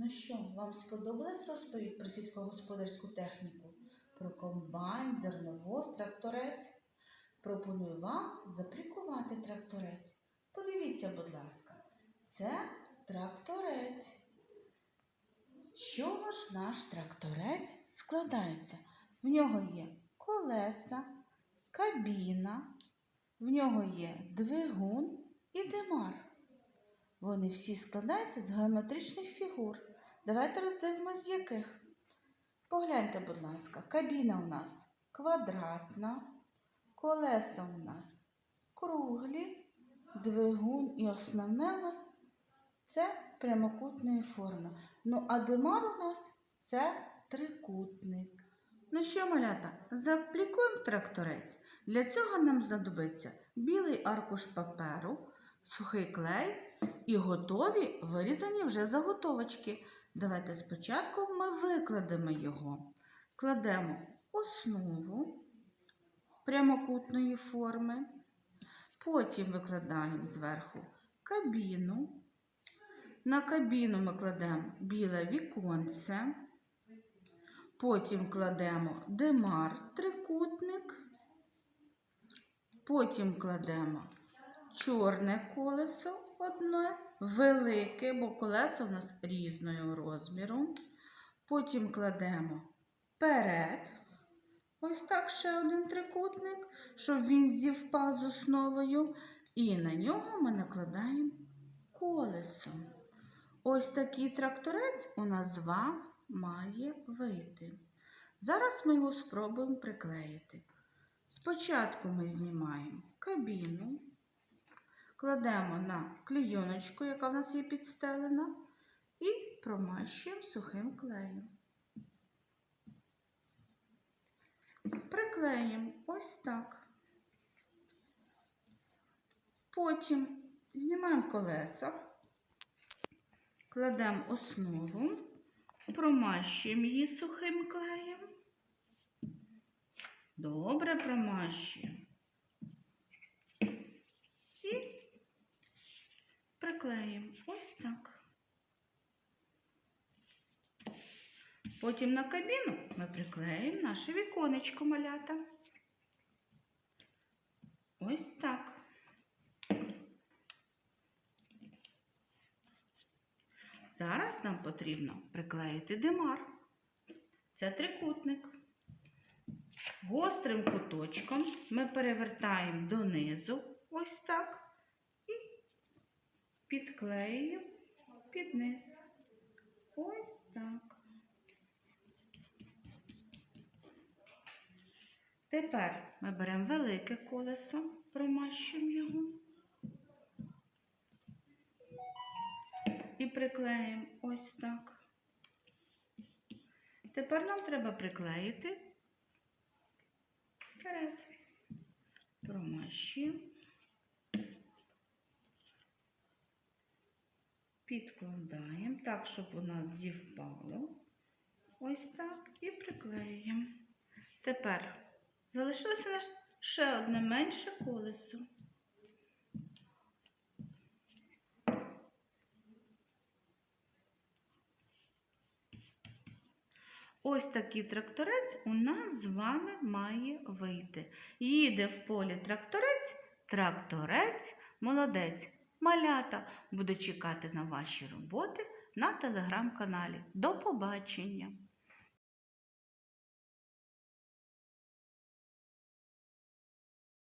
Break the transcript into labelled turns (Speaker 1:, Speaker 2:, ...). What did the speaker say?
Speaker 1: Ну що, вам сподобалась розповідь про сільськогосподарську техніку? Про комбайн, зерновоз, тракторець? Пропоную вам заприкувати тракторець. Подивіться, будь ласка, це тракторець. З чого ж наш тракторець складається? В нього є колеса, кабіна, в нього є двигун і димар. Вони всі складаються з геометричних фігур. Давайте роздивимося, з яких. Погляньте, будь ласка, кабіна у нас квадратна, колеса у нас круглі, двигун і основне у нас це прямокутної форми. Ну, а димар у нас це трикутник. Ну що, малята, зааплікуємо тракторець. Для цього нам знадобиться білий аркуш паперу, сухий клей і готові вирізані вже заготовочки. Давайте спочатку ми викладемо його. Кладемо основу прямокутної форми, потім викладаємо зверху кабіну. На кабіну ми кладемо біле віконце, потім кладемо димар трикутник, потім кладемо чорне колесо одне, велике, бо колеса у нас різного розміру. Потім кладемо перед, ось так ще один трикутник, щоб він зівпав з основою. І на нього ми накладаємо колесо. Ось такий тракторець у нас з вами має вийти. Зараз ми його спробуємо приклеїти. Спочатку ми знімаємо кабіну, кладемо на клійоночку, яка в нас є підстелена, і промащуємо сухим клеєм. Приклеїмо ось так. Потім знімаємо колеса, кладемо основу, промащуємо її сухим клеєм. Добре промащуємо. І приклеїмо ось так. Потім на кабіну ми приклеїмо наше віконечко малята. Ось так. Зараз нам потрібно приклеїти димар. Це трикутник. Гострим куточком ми перевертаємо донизу, ось так, підклеюємо під низ. Ось так. Тепер ми беремо велике колесо, промащуємо його і приклеїмо ось так. Тепер нам треба приклеїти вперед. Промащуємо. Підкладаємо так, щоб у нас зівпало. Ось так і приклеюємо. Тепер залишилося ще одне менше колесо. Ось такий тракторець у нас з вами має вийти. Їде в полі тракторець, тракторець, молодець. Малята буде чекати на ваші роботи на телеграм-каналі. До побачення!